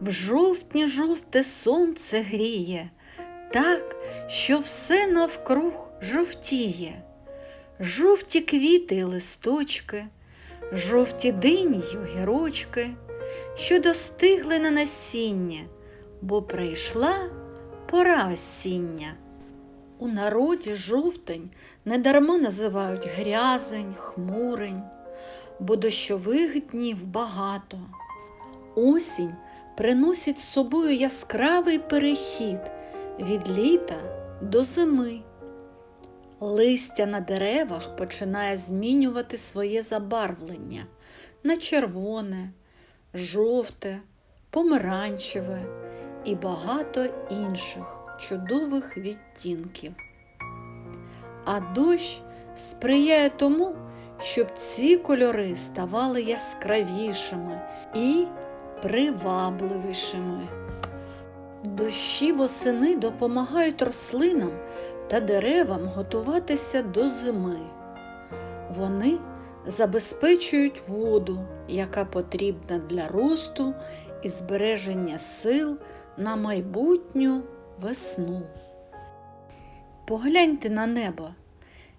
В жовтні жовте сонце гріє, так, що все навкруг жовтіє. Жовті квіти й листочки, жовті дині й огірочки, що достигли на насіння, бо прийшла пора осіння. У народі жовтень недарма називають грязень, хмурень, бо дощових днів багато. Осінь приносить з собою яскравий перехід від літа до зими. Листя на деревах починає змінювати своє забарвлення на червоне, жовте, помаранчеве і багато інших чудових відтінків. А дощ сприяє тому, щоб ці кольори ставали яскравішими і привабливішими. Дощі восени допомагають рослинам та деревам готуватися до зими. Вони забезпечують воду, яка потрібна для росту і збереження сил на майбутню весну. Погляньте на небо.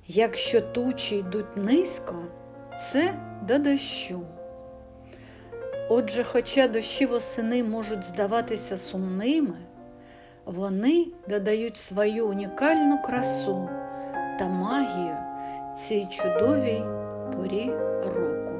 Якщо тучі йдуть низько, це до дощу. Отже, хоча дощі восени можуть здаватися сумними, вони додають свою унікальну красу та магію цій чудовій порі року.